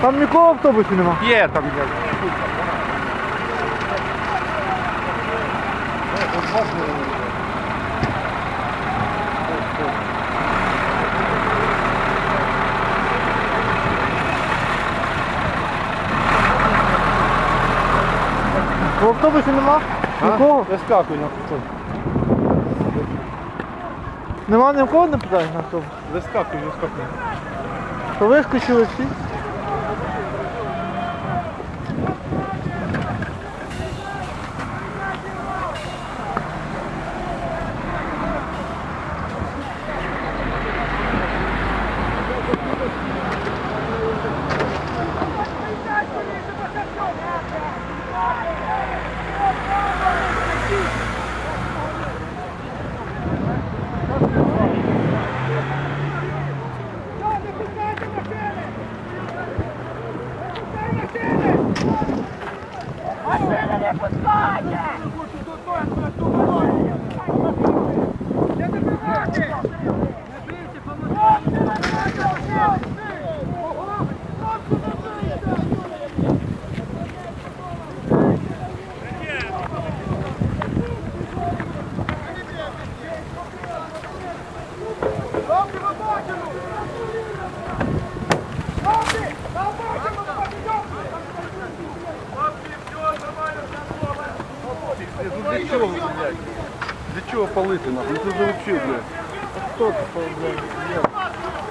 Там нікого в автобусі нема? Є там є. В автобусі нема? Нікого? Вискакуй на автобусі. Нема ні в кого не питає на автобус. Вискакуй, вискакуй. То вискочили всі. Добре, бачимо! Ну для чого, блядь? Для чого палити нахуй? Ну це заучив, блядь. А Хто це, блядь?